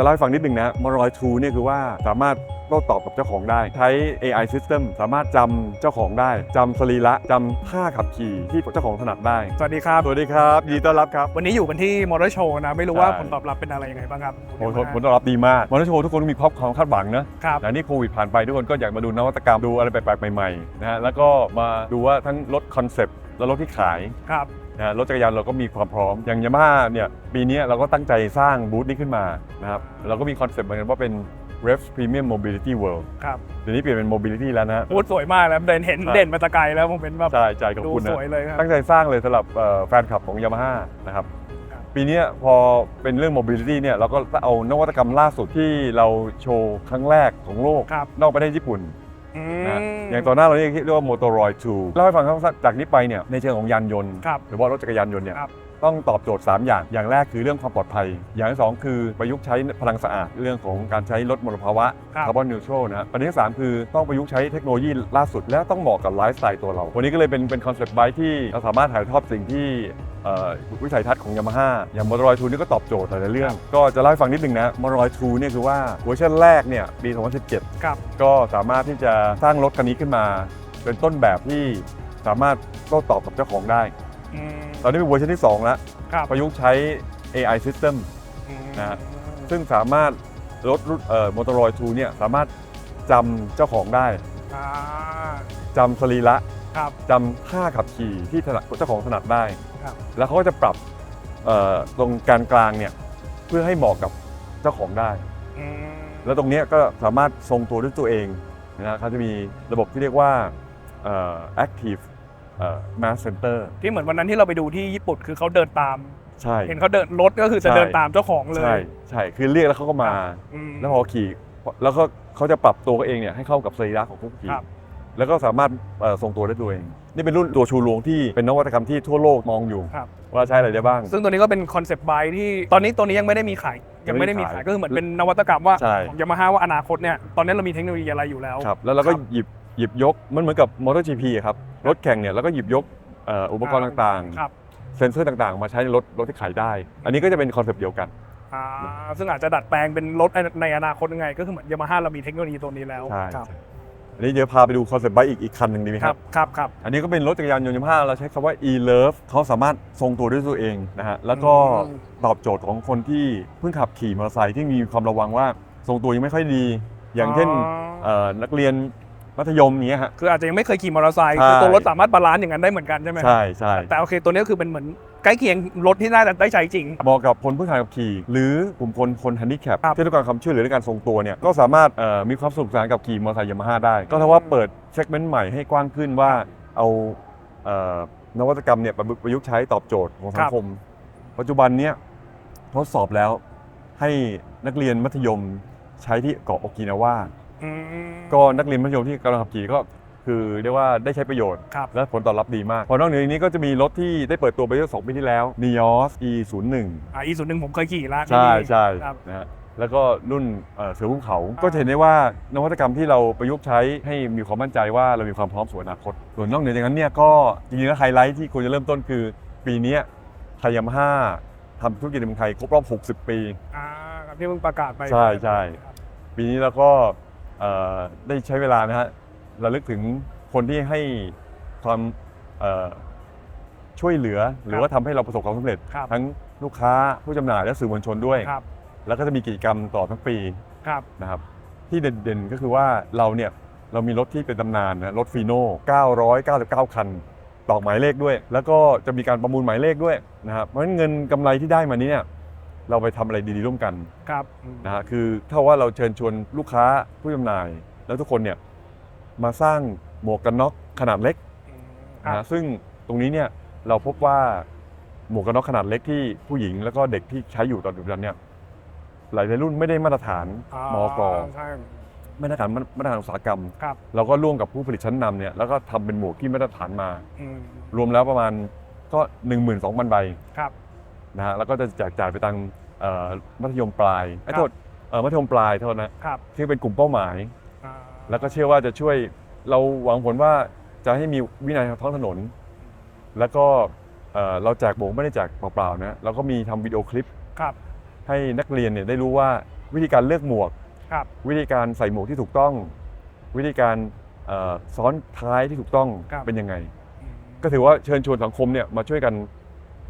จะเล่าให้ฟังนิดนึงนะมารอยทูเนี่ยคือว่าสามารถโต้ตอบกับเจ้าของได้ ใช้ AI system สามารถจำเจ้าของได้จำสรีระจำท่าขับขี่ที่เจ้าของถนัดได้ สวัสดีครับ สวัสดีครับยินดีต้อนรับครับ วันนี้อยู่กันที่มอเตอร์โชว์นะ ไม่รู้ว่าใช่ ผลตอบรับเป็นอะไรยังไงบ้างครับผลผลผลตอบรับดีมากมอเตอร์โชว์ทุกคนมีความความคาดหวังนะครับแต่นี่โควิดผ่านไปทุกคนก็อยากมาดูนวัตกรรมดูอะไรแปลกๆใหม่ๆนะฮะแล้วก็มาดูว่าทั้งรถคอนเซปต์และรถที่ขาย ครับ นะฮะรถจักรยานเราก็มีความพร้อม อย่างยามาฮ่าเนี่ยปีนี้เราก็ตั้งใจสร้างบูธนี้ขึ้นมานะครับเราก็มีคอนเซปต์เหมือนกันว่าเป็น Rev Premium Mobility World ครับเดี๋ยวนี้เปลี่ยนเป็น Mobility แล้วนะฮะพูดสวยมากแล้วเด่นเห็นใช่เด่นมาแตะไกลแล้วผมเป็นแบบใช่ใจขอบดูคุณสนะวยเลยครับตั้งใจสร้างเลยสำหรับเอ่อแฟนคลับของยามาฮ่านะครับครับปีนี้พอเป็นเรื่อง mobility เนี่ยเราก็เอานวัตกรรมล่าสุดที่เราโชว์ครั้งแรกของโลกครับนอกประเทศญี่ปุ่นอืม นะอย่างต่อหน้าเราเรียกเรียกว่า Motoroid 2เล่าให้ฟังครับจากนี้ไปเนี่ยในเชิงของยานยนต์ครับหรือว่ารถจักรยานยนต์เนี่ยครับต้องตอบโจทย์ 3 อย่าง อย่างแรกคือเรื่องความปลอดภัย อย่างที่สองคือประยุกต์ใช้พลังสะอาด เรื่องของการใช้ลดมลภาวะครับคาร์บอนนิวทรัลนะฮะประเด็นที่สามคือต้องประยุกต์ใช้เทคโนโลยีล่าสุด และต้องเหมาะกับไลฟ์สไตล์ตัวเรา วันนี้ก็เลยเป็นเป็นคอนเซปต์ไบค์ที่เราสามารถถ่ายทอดสิ่งที่เอ่อ วิสัยทัศน์ของยามาฮ่าอย่างมอเตอร์รอยทูนี่ก็ตอบโจทย์หลายๆเรื่อง ก็จะเล่าให้ฟังนิดนึงนะมอเตอร์รอยทูเนี่ยคือว่าเวอร์ชันแรกเนี่ยปี 2017ครับก็สามารถที่จะสร้างรถคันนี้ขึ้นมา เป็นต้นแบบที่สามารถโต้ตอบกับเจ้าของได้อืมตอนนี้เป็นเวอร์ชันที่ 2 แล้วครับประยุกต์ใช้ AI system อืมนะฮะซึ่งสามารถรถรุ่นเอ่อมอเตอร์รอยทูเนี่ยสามารถจำเจ้าของได้อ่าจำสรีระ ครับจำท่าขับขี่ที่ถนัดเจ้าของถนัดได้ ครับ แล้วเขาก็จะปรับเอ่อตรงกลางกลางเนี่ยเพื่อให้เหมาะกับเจ้าของได้ อืมแล้วตรงเนี้ยก็สามารถทรงตัวด้วยตัวเองนะฮะเขาจะมีระบบที่เรียกว่าเอ่อ active เอ่อ mass center ที่เหมือนวันนั้นที่เราไปดูที่ญี่ปุ่นคือเขาเดินตาม ใช่ เห็นเขาเดินรถก็คือจะใช่ เดินตามเจ้าของเลยใช่ใช่คือเรียกแล้วเขาก็มา อืม แล้วพอขี่แล้วก็เขาจะปรับตัวเขาเองเนี่ยให้เข้ากับสรีระของผู้ขี่ครับ แล้วก็สามารถเอ่อทรงตัวได้ตัวเอง นี่เป็นรุ่นตัวชูโรงที่เป็นนวัตกรรมที่ทั่วโลกมองอยู่ ครับ ว่าใช้อะไรได้บ้าง ซึ่งตัวนี้ก็เป็นคอนเซปต์ไบที่ตอนนี้ตัวนี้ยังไม่ได้มีขายยังไม่ได้มีขายก็คือเหมือนเป็นนวัตกรรมว่าใช่ ของยามาฮ่าว่าอนาคตเนี่ยตอนนี้เรามีเทคโนโลยีอะไรอยู่แล้ว ครับแล้วเราก็ครับหยิบหยิบยกมันเหมือนกับมอเตอร์จีพีครับรถแข่งเนี่ยแล้วก็หยิบยกเอ่ออุปกรณ์ต่างครับ ๆ เซ็นเซอร์ต่างๆ มาใช้ในรถรถที่ขายได้ อันนี้ก็จะเป็นคอนเซปต์เดียวกัน อ่าซึ่งอาจจะดัดแปลงเป็นรถในอนาคตยังไง ก็คือเหมือนยามาฮ่าเรามีเทคโนโลยีตัวนี้แล้วใช่ ครับใช่ อันนี้เดี๋ยวพาไปดูคอนเซปต์ไบค์อีกอีกคันหนึ่งดีไหมคครัรับบครับครับ อันนี้ก็เป็นรถจักรยานยนต์ยามาฮ่าเราใช้คำว่า e-love เขาสามารถทรงตัวด้วยตัวเองนะฮะแล้วก็อืมตอบโจทย์ของคนที่เพิ่งขับขี่มอเตอร์ไซค์ที่มีความระวังว่าทรงตัวยังไม่ค่อยดี อย่างเช่นเอ่อนักเรียนมัธยมอย่างเนี้ยฮะคืออาจจะยังไม่เคยขี่มอเตอร์ไซค์ใช่คือตัวรถสามารถบาลานซ์อย่างนั้นได้เหมือนกันใช่ไหมใช่ใช่แต่โอเคตัวนี้ก็คือเป็นเหมือน ใกล้เคียงรถที่น่าจะได้ใช้จริง เหมาะกับคนเพิ่งหัดขับขี่ หรือกลุ่มคนคนฮันดิแคปครับ ที่ต้องการความช่วยเหลือในการทรงตัวเนี่ยก็สามารถเอ่อมีความสนุกสนานกับขี่มอเตอร์ไซค์ยามาฮ่าได้ ก็เท่าว่าเปิดเซกเมนต์ใหม่ให้กว้างขึ้นว่าเอาเอ่อนวัตกรรมเนี่ยประยุกต์ใช้ตอบโจทย์ของสังคม ปัจจุบันเนี่ยทดสอบแล้วให้นักเรียนมัธยมใช้ที่เกาะโอกินาวาอืม ก็นักเรียนมัธยมที่กำลังขับขี่ก็ คือเรียกว่าได้ใช้ประโยชน์ ครับ และผลตอบรับดีมากพอนอกเหนือจากนี้ก็จะมีรถที่ได้เปิดตัวไปเมื่อสองปีที่แล้ว Nios E01 อ่าอีศูนย์หนึ่งผมเคยขี่แล้วใช่ใช่ครับ นะฮะแล้วก็รุ่นเอ่อเสือภูเขา ก็จะเห็นได้ว่านวัตกรรมที่เราประยุกต์ใช้ให้มีความมั่นใจว่าเรามีความพร้อมสู่อนาคต ส่วนนอกเหนือจากนั้นเนี่ยก็จริงๆแล้วไฮไลท์ที่ควรจะเริ่มต้นคือ ปีเนี้ไทยยามาฮ่าทำธุรกิจในเมืองไทยครบรอบ 60 ปี อ่าครับที่เพิ่งประกาศไปใช่ใช่ปีนี้เราก็เอ่อได้ใช้เวลานะฮะ ระลึกถึงคนที่ให้ความเอ่อช่วยเหลือ หรือว่าทำให้เราประสบความสำเร็จครับทั้งลูกค้าผู้จำหน่ายและสื่อมวลชนด้วยครับแล้วก็จะมีกิจกรรมตลอดทั้งปีครับนะครับ ที่เด่นๆก็คือว่าเราเนี่ยเรามีรถที่เป็นตำนานนะรถฟีโน่999 คันตอกหมายเลขด้วย แล้วก็จะมีการประมูลหมายเลขด้วยนะครับเพราะฉะนั้นเงินกำไรที่ได้มานี้เนี่ยเราไปทำอะไรดีๆร่วมกันครับอืมนะฮะคือเท่าว่าเราเชิญชวนลูกค้าผู้จำหน่าย แล้วทุกคนเนี่ย มาสร้างหมวกกันน็อกขนาดเล็กอืมคนะรัฮะบซึ่งตรงนี้เนี่ยเราพบว่าหมวกกันน็อกขนาดเล็กที่ผู้หญิงแล้วก็เด็กที่ใช้อยู่ตอนปัจจุบันเนี่ยหลายๆรุ่นไม่ได้มาตรฐานมอกอใช่มาตรฐานมาตรฐานอุตสาหกรรมครับเราก็ร่วมกับผู้ผลิตชั้นนำเนี่ยแล้วก็ทำเป็นหมวกที่มาตรฐานมาอืมรวมแล้วประมาณก็12,000ใบครับนะฮะแล้วก็จะแจกจ่ายไปทางเอ่อมัธยมปลายไอ้ครับโทษเอ่อมัธยมปลายโทษนะครับที่เป็นกลุ่มเป้าหมายอ่า แล้วก็เชื่อว่าจะช่วยเราหวังผลว่าจะให้มีวินัยทางท้องถนน แล้วก็เอ่อเราแจกโบกไม่ได้แจกเปล่าๆนะเราก็มีทำวิดีโอคลิป ครับ ให้นักเรียนเนี่ยได้รู้ว่าวิธีการเลือกหมวก ครับ วิธีการใส่หมวกที่ถูกต้อง วิธีการเอ่อซ้อนท้ายที่ถูกต้องครับ เป็นยังไงอืมก็ถือว่าเชิญชวนสังคมเนี่ยมาช่วยกัน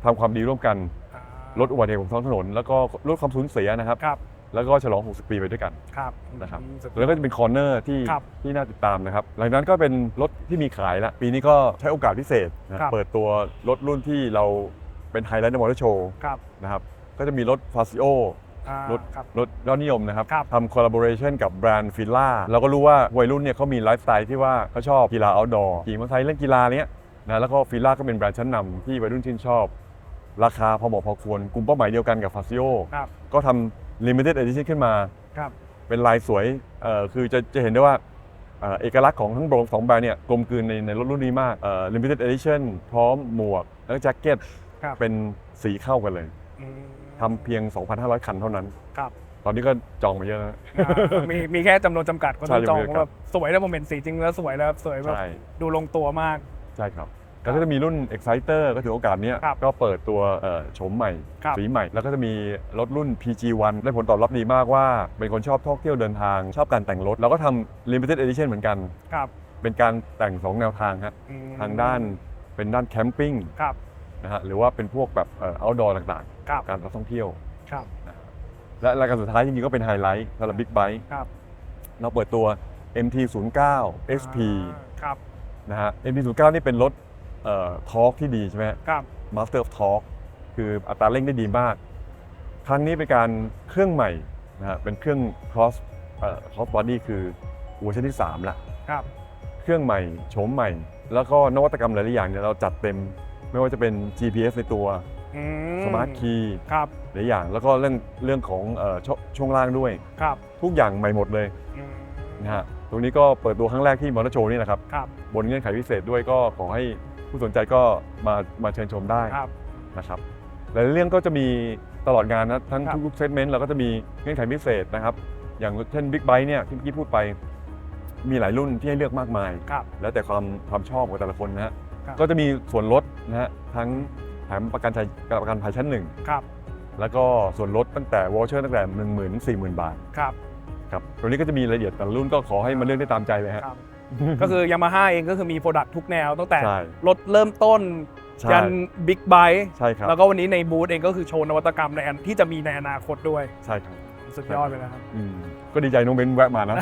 ทำความดีร่วมกันอ่าลดอุบัติเหตุบนท้องถนน แล้วก็ลดความสูญเสียนะครับ ครับ แล้วก็ฉลอง 60 ปีไปด้วยกันครับนะครับอืมสุดยอดแล้วก็จะเป็นคอร์เนอร์ที่ครับที่น่าติดตามนะครับ หลังจากนั้นก็เป็นรถที่มีขายแล้วปีนี้ก็ใช้โอกาสพิเศษนะครับเปิดตัวรถรุ่นที่เราเป็นไฮไลท์ในมอเตอร์โชว์ครับนะครับก็จะมีรถฟาซิโออ่ารถครับรถยอดนิยมนะครับครับทำคอลลาบอร์เรชันกับแบรนด์ฟิลล่าเราก็รู้ว่าวัยรุ่นเนี่ยเขามีไลฟ์สไตล์ที่ว่าเขาชอบกีฬาเอาท์ดอร์ขี่มอเตอร์ไซค์เล่นกีฬาเนี้ยนะแล้วก็ฟิลล่าก็เป็นแบรนด์ชั้นนำที่วัยรุ่นชื่นชอบ ราคาพอเหมาะพอควรกลุ่มเป้าหมายเดียวกันกับฟาซิโอครับ ก็ทำ limited edition ขึ้นมา ครับ เป็นลายสวยเอ่อคือจะจะเห็นได้ว่าเอ่อเอกลักษณ์ของทั้งโบรสองแบรนด์เนี่ยกลมกลืนในในรถรุ่นนี้มากเอ่อ limited edition พร้อมหมวก แล้วก็แจ็คเก็ตครับ เป็นสีเข้ากันเลยอืมทำเพียง 2,500 คันเท่านั้น ครับตอนนี้ก็จองมาเยอะแล้วอ่ามีมีแค่จำนวนจำกัดคนใช่ต้องจองจำนวนจำกัดแบบสวยแล้วผมเห็นสีจริงแล้วสวยแล้วสวยแบบใช่ดูลงตัวมาก ใช่ครับ แล้วก็จะมีรุ่น Exciter ก็ถือโอกาสเนี้ยครับก็เปิดตัวเอ่อโฉมใหม่ ครับสีใหม่ แล้วก็จะมีรถรุ่น PG1 ได้ผลตอบรับดีมากว่า เป็นคนชอบท่องเที่ยวเดินทาง ชอบการแต่งรถเราก็ทำ Limited Edition เหมือนกัน ครับ เป็นการแต่ง 2 แนวทางฮะอืมทางด้านเป็นด้านแคมปิ้งครับนะฮะหรือว่าเป็นพวกแบบเอ่อ outdoor ต่างครับๆ การท่องเที่ยว ครับ และรายการสุดท้ายจริงๆก็เป็นไฮไลท์สำหรับ Big Bike ครับ เราเปิดตัว MT09 SP ครับ นะฮะ MT09 นี่เป็นรถเอ่อ ทอร์กที่ดีใช่ไหมครับ Master of Torque คืออัตราเร่งได้ดีมาก ครั้งนี้เป็นการเครื่องใหม่นะฮะเป็นเครื่อง cross เอ่อ cross body คือเวอร์ชันที่3ละครับเครื่องใหม่โฉมใหม่ แล้วก็นวัตกรรมหลายๆอย่างเนี่ยเราจัดเต็มไม่ว่าจะเป็น GPS ในตัวอืม Smart Key ครับหลายอย่างแล้วก็เรื่องเรื่องของเอ่อชช่วงล่างด้วยครับทุกอย่างใหม่หมดเลยอืมนะฮะ ตรงนี้ก็เปิดตัวครั้งแรกที่มอเตอร์โชว์นี่แหละครับ ครับบนเงื่อนไขพิเศษด้วยก็ขอให้ผู้สนใจก็มามาเชิญชมได้ครับ นะครับหลายๆเรื่องก็จะมีตลอดงานนะทั้งครับ ทุกๆเซกเมนต์เราก็จะมีเงื่อนไขพิเศษนะครับ อย่างเช่นบิ๊กไบค์เนี่ยที่เมื่อกี้พูดไป มีหลายรุ่นที่ให้เลือกมากมาย ครับ แล้วแต่ความความชอบของแต่ละคนนะฮะครับ ก็จะมีส่วนลดนะฮะทั้งแถมประกันภัยประกันภัยชั้นหนึ่ง ครับแล้วก็ส่วนลดตั้งแต่วอเชอร์ตั้งแต่หนึ่งหมื่นสี่หมื่นบาท ครับ ครับตรงนี้ก็จะมีรายละเอียดแต่ละรุ่นก็ขอให้มาเลือกได้ตามใจเลยฮะ ครับ ก็คือยามาฮ่าเองก็คือมีโปรดักต์ทุกแนวตั้งแต่ใช่รถเริ่มต้นใช่ยันบิ๊กไบค์ใช่ครับแล้วก็วันนี้ในบูธเองก็คือโชว์นวัตกรรมในอันที่จะมีในอนาคตด้วย ใช่ครับสุดยอดเลยนะครับ อืมก็ดีใจน้องเบนซ์แวะมานะ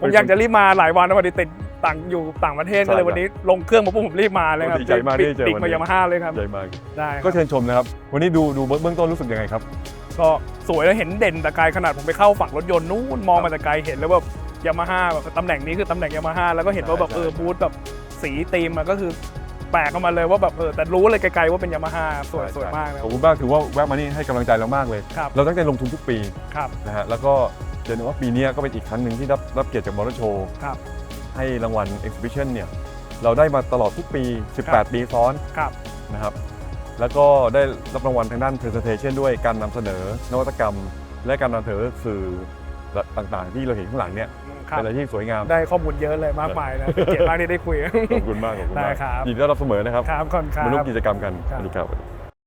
ผมอยากจะรีบมาหลายวันนะพอดีติดต่างอยู่ต่างประเทศใช่ก็เลยครับวันนี้ลงเครื่องมาปุ๊บผมรีบมาเลยครับดีใจมากที่ได้เจอปิดวันนี้ มายามาฮ่าเลยครับ ใหญ่มากได้ครับก็เชิญชมนะครับ วันนี้ดูดูเบื้องต้นรู้สึกยังไงครับ ก็สวยแล้วเห็นเด่นแต่ไกลขนาดผมไปเข้าฝั่งรถยนต์นู้นมองมาแต่ไกลเห็นแล้วแบบยามาฮ่าแบบตำแหน่งนี้คือตำแหน่งยามาฮ่าแล้วก็เห็นว่าแบบใช่เออใช่บูธแบบสีธีมมันก็คือแปลกเข้ามาเลยว่าแบบเออแต่รู้เลยไกลๆว่าเป็นยามาฮ่าสวยสวยมากนะขอบคุณมากถือว่าแวะมานี่ให้กำลังใจเรามากเลยครับเราตั้งใจลงทุนทุกปีครับนะฮะแล้วก็เห็นว่าปีนี้ก็เป็นอีกครั้งหนึ่งที่รับรับเกียรติจากมอเตอร์โชว์ครับให้รางวัล Exhibition เนี่ยเราได้มาตลอดทุกปีครับ18 ปีซ้อนครับนะครับ แล้วก็ได้รับรางวัลทางด้าน Presentation ด้วยการนำเสนอนวัตกรรม และการนำเสนอสื่อต่างๆ ที่เราเห็นข้างหลังเนี่ยครับเป็นอะไรที่สวยงาม ได้ข้อมูลเยอะเลยมากมายนะเป็นเกียรติมากที่ได้คุย ขอบคุณมากขอบคุณได้มากครับ ยินดีต้อนรับเสมอนะครับครับขอบคุณครัมาร่วมบกิจกรรมกันครับสวัสดีครับ